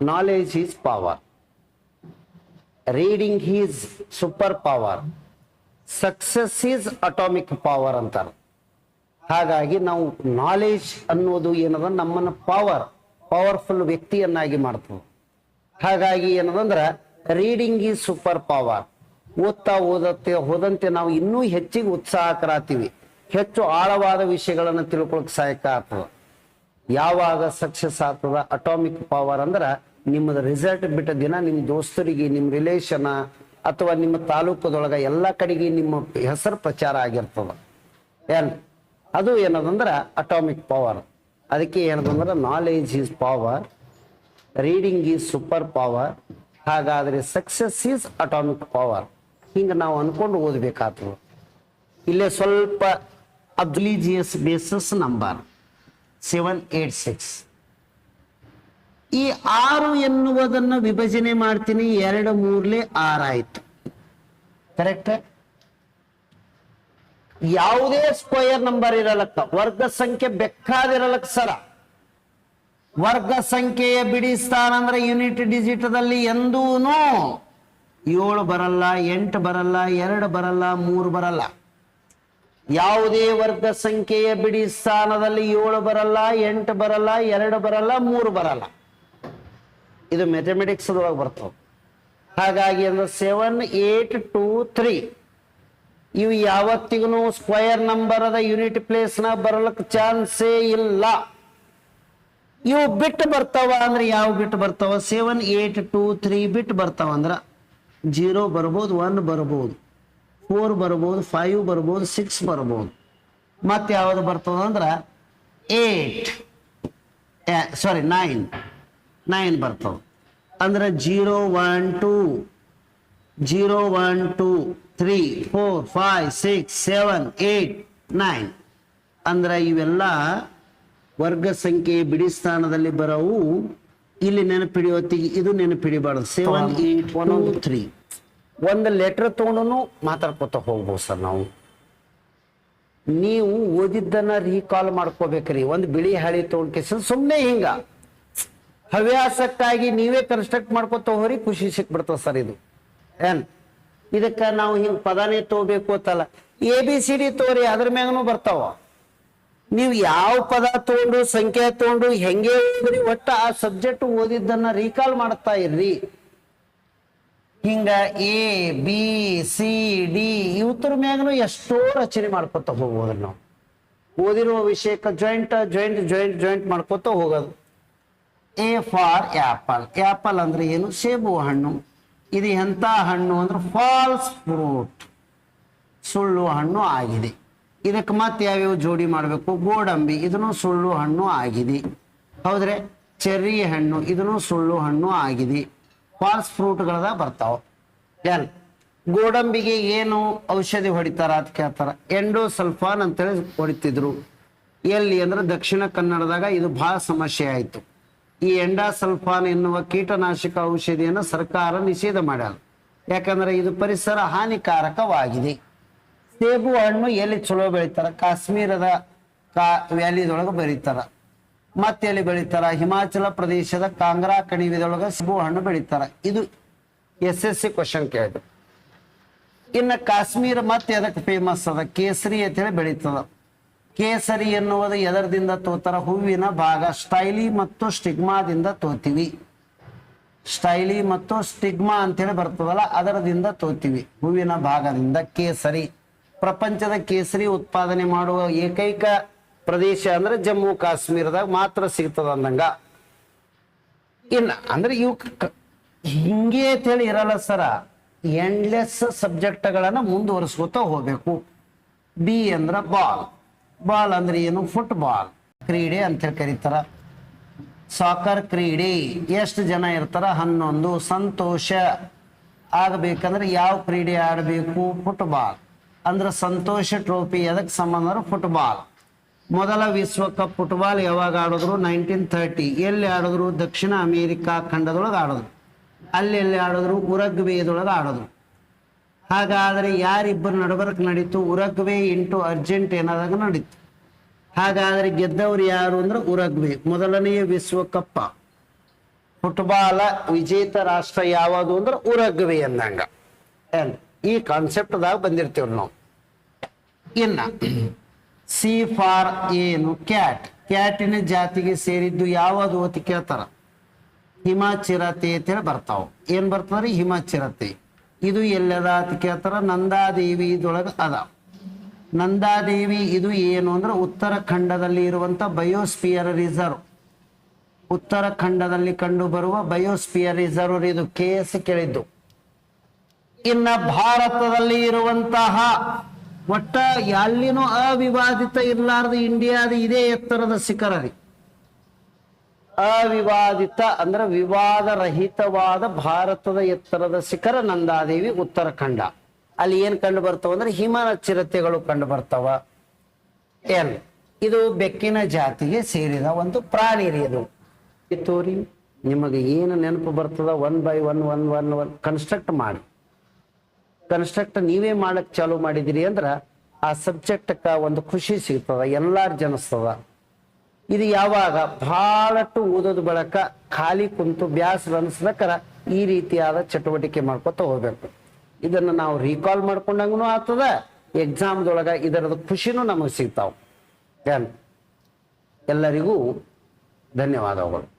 Knowledge is power reading is super power success is atomic power ಅಂತಾರೆ. ಹಾಗಾಗಿ ನಾವು knowledge ಅನ್ನೋದು ಏನದ? ನಮ್ಮನ್ನ ಪವರ್ ಪವರ್ಫುಲ್ ವ್ಯಕ್ತಿಯನ್ನಾಗಿ ಮಾಡ್ತದೆ. ಹಾಗಾಗಿ ಏನದಂದ್ರೆ ರೀಡಿಂಗ್ ಈಸ್ ಸೂಪರ್ ಪವರ್ ಓದ್ತಾ ಓದತ್ತೆ, ಹೋದಂತೆ ನಾವು ಇನ್ನೂ ಹೆಚ್ಚಿಗೆ ಉತ್ಸಾಹಕರಾತೀವಿ ಹೆಚ್ಚು ಆಳವಾದ ವಿಷಯಗಳನ್ನು ತಿಳ್ಕೊಳಕ್ ಸಹಾಯಕ ಆಗ್ತದ. ಯಾವಾಗ ಸಕ್ಸಸ್ ಆಗ್ತದ? ಅಟಾಮಿಕ್ ಪವರ್ ಅಂದ್ರ ನಿಮ್ಮದ ರಿಸಲ್ಟ್ ಬಿಟ್ಟ ದಿನ ನಿಮ್ಮ ದೋಸ್ತರಿಗೆ, ನಿಮ್ಮ ರಿಲೇಷನ್ ಅಥವಾ ನಿಮ್ಮ ತಾಲೂಕದೊಳಗ ಎಲ್ಲ ಕಡೆಗೆ ನಿಮ್ಮ ಹೆಸರು ಪ್ರಚಾರ ಆಗಿರ್ತದ. ಏನ್? ಅದು ಏನದಂದ್ರೆ ಅಟಾಮಿಕ್ ಪವರ್ ಅದಕ್ಕೆ ಏನದಂದ್ರೆ knowledge is power reading is super power ಹಾಗಾದ್ರೆ ಸಕ್ಸಸ್ ಈಸ್ ಅಟಾಮಿಕ್ ಪವರ್ ಹಿಂಗೆ ನಾವು ಅನ್ಕೊಂಡು ಓದಬೇಕಾಗ್ತದೆ ಇಲ್ಲೇ ಸ್ವಲ್ಪ ಅಬ್ಲಿಜಿಯಸ್ ಬೇಸಸ್ ನಂಬರ್ ಸೆವೆನ್ ಏಟ್ ಸಿಕ್ಸ್ ಈ ಆರು ಎನ್ನುವುದನ್ನ ವಿಭಜನೆ ಮಾಡ್ತೀನಿ, ಎರಡು ಮೂರ್ಲೆ ಆರಾಯ್ತು. ಕರೆಕ್ಟ್ ಯಾವುದೇ ಸ್ಕ್ವಯರ್ ನಂಬರ್ ಇರಲಕ್ಕ, ವರ್ಗ ಸಂಖ್ಯೆ ಬೆಕ್ಕಾದಿರಲಕ್ಕ ಸರ. ವರ್ಗ ಸಂಖ್ಯೆಯ ಬಿಡಿ ಸ್ಥಾನ ಅಂದ್ರೆ ಯೂನಿಟ್ ಡಿಜಿಟದಲ್ಲಿ ಎಂದೂನು ಏಳು ಬರಲ್ಲ, ಎಂಟು ಬರಲ್ಲ, ಎರಡು ಬರಲ್ಲ, ಮೂರು ಬರಲ್ಲ. ಯಾವುದೇ ವರ್ಗ ಸಂಖ್ಯೆಯ ಬಿಡಿ ಸ್ಥಾನದಲ್ಲಿ ಏಳು ಬರಲ್ಲ, ಎಂಟು ಬರಲ್ಲ, ಎರಡು ಬರಲ್ಲ, ಮೂರು ಬರಲ್ಲ. ಇದು ಮ್ಯಾಥಮೆಟಿಕ್ಸ್ ಒಳಗೆ ಬರ್ತವೆ. ಹಾಗಾಗಿ ಅಂದ್ರೆ ಸೆವೆನ್ ಏಟ್ ಟೂ ತ್ರೀ ಇವು ಯಾವತ್ತಿಗೂ ಸ್ಕ್ವಯರ್ ನಂಬರ್ ಅದ ಯೂನಿಟ್ ಪ್ಲೇಸ್ನ ಬರಲಿಕ್ಕೆ ಚಾನ್ಸೇ ಇಲ್ಲ. ಇವು ಬಿಟ್ಟು ಬರ್ತಾವ ಅಂದ್ರೆ ಯಾವ ಬಿಟ್ಟು ಬರ್ತಾವ? ಸೆವೆನ್ ಏಟ್ ಟೂ ತ್ರೀ ಬಿಟ್ಟು ಬರ್ತಾವ ಅಂದ್ರ ಜೀರೋ ಬರ್ಬೋದು ಒನ್ ಬರ್ಬೋದು ಫೋರ್ ಬರ್ಬೋದು ಫೈವ್ ಬರ್ಬೋದು ಸಿಕ್ಸ್ ಬರ್ಬೋದು. ಮತ್ತೆ ಯಾವ್ದು ಬರ್ತದ ಅಂದ್ರೆ ಏಟ್ ಸಾರಿ ನೈನ್ ನೈನ್ ಬರ್ತಾವ. ಅಂದ್ರೆ zero one two zero one two three four five six seven eight nine. ಅಂದ್ರೆ ಇವೆಲ್ಲ ವರ್ಗ ಸಂಖ್ಯೆ ಬಿಡಿ ಸ್ಥಾನದಲ್ಲಿ ಬರವು. ಇಲ್ಲಿ ನೆನಪಿಡಿಯೋತ್ತಿಗೆ ಇದು ನೆನಪಿಡಿಬಾರ್ದು. Seven eight one three. ಒಂದು ಲೆಟರ್ ತಗೊಂಡು ಮಾತಾಡ್ಕೋತ ಹೋಗ್ಬೋದು ಸರ್ ನಾವು. ನೀವು ಓದಿದ್ದನ್ನ ರೀಕಾಲ್ ಮಾಡ್ಕೋಬೇಕ್ರಿ. ಒಂದು ಬಿಳಿ ಹಳಿ ತಗೊಂಡ್ಕೇಸ ಸುಮ್ಮನೆ ಹಿಂಗ. ಹವ್ಯಾಸಕ್ಕಾಗಿ ನೀವೇ ಕನ್ಸ್ಟ್ರಕ್ಟ್ ಮಾಡ್ಕೊತ ಹೋರಿ, ಖುಷಿ ಸಿಕ್ಬಿಡ್ತದ ಸರ್ ಇದು. ಏನ್? ಇದಕ್ಕ ನಾವು ಹಿಂಗ್ ಪದಾನೇ ತಗೋಬೇಕು ಅಂತಲ್ಲ. ಎ ಬಿ ಸಿ ಡಿ ತೋರಿ ಅದ್ರ ಮ್ಯಾಗನು ಬರ್ತಾವ. ನೀವು ಯಾವ ಪದ ತಗೊಂಡು, ಸಂಖ್ಯೆ ತಗೊಂಡು, ಹೆಂಗೆ ಓದ್ರಿ, ಒಟ್ಟ ಆ ಸಬ್ಜೆಕ್ಟ್ ಓದಿದ್ದನ್ನ ರೀಕಾಲ್ ಮಾಡ್ತಾ ಇರ್ರಿ. ಹಿಂಗ ಎ ಬಿ ಸಿ ಡಿ ಇವತ್ತರ ಮ್ಯಾಗನು ಎಷ್ಟೋ ರಚನೆ ಮಾಡ್ಕೊತ ಹೋಗ್ಬೋದು ನಾವು. ಓದಿರುವ ವಿಷಯಕ್ಕೆ ಜಾಯಿಂಟ್ ಜಾಯಿಂಟ್ ಜಾಯಿಂಟ್ ಜಾಯಿಂಟ್ ಮಾಡ್ಕೊತ ಹೋಗೋದು. ಎ ಫಾರ್ ಆಪಲ್ ಆಪಲ್ ಅಂದ್ರೆ ಏನು? ಸೇಬು ಹಣ್ಣು. ಇದು ಎಂತ ಹಣ್ಣು ಅಂದ್ರೆ ಫಾಲ್ಸ್ ಫ್ರೂಟ್ ಸುಳ್ಳು ಹಣ್ಣು ಆಗಿದೆ. ಇದಕ್ಕೆ ಮತ್ತೆ ಯಾವ್ಯಾವ ಜೋಡಿ ಮಾಡಬೇಕು? ಗೋಡಂಬಿ. ಇದನ್ನು ಸುಳ್ಳು ಹಣ್ಣು ಆಗಿದೆ. ಹೌದ್ರೆ? ಚೆರ್ರಿ ಹಣ್ಣು. ಇದನ್ನು ಸುಳ್ಳು ಹಣ್ಣು ಆಗಿದೆ. ಫಾಲ್ಸ್ ಫ್ರೂಟ್ಗಳದ ಬರ್ತಾವ. ಯಾರು? ಗೋಡಂಬಿಗೆ ಏನು ಔಷಧಿ ಹೊಡಿತಾರ ಅಂತ ಕೇಳ್ತಾರ. ಎಂಡೋಸಲ್ಫಾನ್ ಅಂತೇಳಿ ಹೊಡಿತಿದ್ರು. ಎಲ್ಲಿ? ಅಂದ್ರೆ ದಕ್ಷಿಣ ಕನ್ನಡದಾಗ ಇದು ಬಹಳ ಸಮಸ್ಯೆ ಆಯಿತು. ಈ ಎಂಡಾಸಲ್ಫಾನ್ ಎನ್ನುವ ಕೀಟನಾಶಕ ಔಷಧಿಯನ್ನು ಸರ್ಕಾರ ನಿಷೇಧ ಮಾಡ್ಯಾರ. ಯಾಕಂದ್ರೆ ಇದು ಪರಿಸರ ಹಾನಿಕಾರಕವಾಗಿದೆ. ಸೇಬು ಹಣ್ಣು ಎಲ್ಲಿ ಚಲೋ ಬೆಳಿತಾರ? ಕಾಶ್ಮೀರದ ಕಾ ವ್ಯಾಲಿದೊಳಗೆ ಬೆಳಿತಾರ. ಮತ್ತೆ ಎಲ್ಲಿ ಬೆಳಿತಾರ? ಹಿಮಾಚಲ ಪ್ರದೇಶದ ಕಾಂಗ್ರಾ ಕಣಿವೆದೊಳಗೆ ಸೇಬು ಹಣ್ಣು ಬೆಳಿತಾರ. ಇದು ಎಸ್ ಎಸ್ ಸಿ ಕ್ವಶನ್ ಕೇಳಿದ್ರು ಇನ್ನು ಕಾಶ್ಮೀರ ಮತ್ತೆ ಅದಕ್ಕೆ ಫೇಮಸ್ ಅದ? ಕೇಸರಿ ಅಂತ ಹೇಳಿ ಬೆಳೀತದ. ಕೇಸರಿ ಎನ್ನುವುದು ಎದರದಿಂದ ತೋತರ? ಹೂವಿನ ಭಾಗ. ಸ್ಟೈಲಿ ಮತ್ತು ಸ್ಟಿಗ್ಮಾದಿಂದ ತೋತೀವಿ. ಸ್ಟೈಲಿ ಮತ್ತು ಸ್ಟಿಗ್ಮಾ ಅಂತೇಳಿ ಬರ್ತದಲ್ಲ, ಅದರದಿಂದ ತೋತೀವಿ. ಹೂವಿನ ಭಾಗದಿಂದ ಕೇಸರಿ. ಪ್ರಪಂಚದ ಕೇಸರಿ ಉತ್ಪಾದನೆ ಮಾಡುವ ಏಕೈಕ ಪ್ರದೇಶ ಅಂದ್ರೆ ಜಮ್ಮು ಕಾಶ್ಮೀರದಾಗ ಮಾತ್ರ ಸಿಗ್ತದ ಅಂದಂಗ. ಇನ್ನ ಅಂದ್ರೆ ಇವು ಹಿಂಗೆ ಅಂತೇಳಿ ಇರಲ್ಲ ಸರ. ಎಂಡ್ಲೆಸ್ ಸಬ್ಜೆಕ್ಟ್ಗಳನ್ನ ಮುಂದುವರಿಸ್ಕೊತಾ ಹೋಗ್ಬೇಕು. ಬಿ ಅಂದ್ರ ಬಾಲ್ ಬಾಲ್ ಅಂದ್ರೆ ಏನು? ಫುಟ್ಬಾಲ್ ಕ್ರೀಡೆ ಅಂತೇಳಿ ಕರೀತಾರ. ಸಾಕರ್ ಕ್ರೀಡೆ. ಎಷ್ಟು ಜನ ಇರ್ತಾರ? ಹನ್ನೊಂದು. ಸಂತೋಷ. ಆಗಬೇಕಂದ್ರೆ ಯಾವ ಕ್ರೀಡೆ ಆಡಬೇಕು? ಫುಟ್ಬಾಲ್ ಅಂದ್ರೆ ಸಂತೋಷ ಟ್ರೋಫಿ ಅದಕ್ಕೆ ಸಂಬಂಧ ಫುಟ್ಬಾಲ್ ಮೊದಲ ವಿಶ್ವಕಪ್ ಫುಟ್ಬಾಲ್ ಯಾವಾಗ ಆಡಿದ್ರು? ನೈನ್ಟೀನ್ ತರ್ಟಿ ಎಲ್ಲಿ ಆಡಿದ್ರು? ದಕ್ಷಿಣ ಅಮೇರಿಕಾ ಖಂಡದೊಳಗೆ ಆಡಿದ್ರು. ಅಲ್ಲಿ ಎಲ್ಲಿ ಆಡಿದ್ರು? ಉರಗ್ವೇದೊಳಗೆ ಆಡಿದ್ರು. ಹಾಗಾದ್ರೆ ಯಾರಿಬ್ಬರು ನಡಬರ್ಕ್ ನಡೀತು? ಉರಗ್ವೆ ಇಂಟು ಅರ್ಜೆಂಟ್ ಏನಾದಾಗ ನಡೀತು. ಹಾಗಾದ್ರೆ ಗೆದ್ದವರು ಯಾರು ಅಂದ್ರೆ ಉರಗ್ವೆ. ಮೊದಲನೆಯ ವಿಶ್ವಕಪ್ಪ. ಫುಟ್ಬಾಲ ವಿಜೇತ ರಾಷ್ಟ್ರ ಯಾವುದು ಅಂದ್ರೆ ಉರಗ್ವೆ ಅಂದಂಗ. ಈ ಈ ಕಾನ್ಸೆಪ್ಟ್ದಾಗ ಬಂದಿರ್ತೇವ್ ನಾವು. ಇನ್ನ ಸಿ ಫಾರ್ ಏನು? ಕ್ಯಾಟ್. ಕ್ಯಾಟಿನ ಜಾತಿಗೆ ಸೇರಿದ್ದು ಯಾವುದು ಅಂತ ಕೇಳ್ತಾರ? ಹಿಮಾಚಿರತೆ ಅಂತೇಳಿ ಬರ್ತಾವ. ಏನ್ ಬರ್ತಾರ ಹಿಮಾಚಿರತೆ. ಇದು ಎಲ್ಲದ ಅಂತ ಕೇಳ್ತಾರ, ನಂದಾದೇವಿ ಇದೊಳಗ ಅದ. ನಂದಾದೇವಿ ಇದು ಏನು ಅಂದ್ರೆ ಉತ್ತರಾಖಂಡದಲ್ಲಿ ಇರುವಂತ ಬಯೋಸ್ಪಿಯರ್ ರಿಸರ್ವ್. ಉತ್ತರಾಖಂಡದಲ್ಲಿ ಕಂಡು ಬರುವ ಬಯೋಸ್ಪಿಯರ್ ರಿಸರ್ವ್ ಇದು ಕೆ ಎಸ್ ಕೇಳಿದ್ದು. ಇನ್ನ ಭಾರತದಲ್ಲಿ ಇರುವಂತಹ ಒಟ್ಟ ಎಲ್ಲಿನೂ ಅವಿವಾದಿತ ಇರ್ಲಾರ್ದ ಇಂಡಿಯಾದ ಇದೇ ಎತ್ತರದ ಶಿಖರ ರೀ ಅವಿವಾದಿತ ಅಂದ್ರೆ ವಿವಾದ ರಹಿತವಾದ ಭಾರತದ ಎತ್ತರದ ಶಿಖರ ನಂದಾದೇವಿ ಉತ್ತರಾಖಂಡ. ಅಲ್ಲಿ ಏನ್ ಕಂಡು ಬರ್ತಾವ ಅಂದ್ರೆ ಹಿಮ ಚಿರತೆಗಳು ಕಂಡು ಬರ್ತಾವ. ಏನ್ ಇದು ಬೆಕ್ಕಿನ ಜಾತಿಗೆ ಸೇರಿದ ಒಂದು ಪ್ರಾಣಿ ರೀ ಇದು. ಕಿತ್ತೂರಿ ತೋರಿ ನಿಮಗೆ ಏನು ನೆನಪು ಬರ್ತದ? One by one one one one construct ಮಾಡಿ. ಕನ್ಸ್ಟ್ರಕ್ಟ್ ನೀವೇ ಮಾಡಕ್ ಚಾಲು ಮಾಡಿದಿರಿ ಅಂದ್ರ ಆ ಸಬ್ಜೆಕ್ಟ್ ಒಂದು ಖುಷಿ ಸಿಗ್ತದ, ಎಲ್ಲಾರ್ ಜನಿಸ್ತದ. ಇದು ಯಾವಾಗ? ಬಹಳಷ್ಟು ಓದೋದು ಬಳಕ ಖಾಲಿ ಕುಂತು ಬ್ಯಾಸರ ಅನ್ಸ್ಲಕ್ಕರ ಈ ರೀತಿಯಾದ ಚಟುವಟಿಕೆ ಮಾಡ್ಕೊತ ಹೋಗ್ಬೇಕು. ಇದನ್ನ ನಾವು ರೀಕಾಲ್ ಮಾಡ್ಕೊಂಡಂಗೂ ಆಗ್ತದ ಎಕ್ಸಾಮ್ದೊಳಗ ಇದರದ ಖುಷಿನೂ ನಮಗೆ ಸಿಗ್ತಾವ. ಎಲ್ಲರಿಗೂ ಧನ್ಯವಾದಗಳು.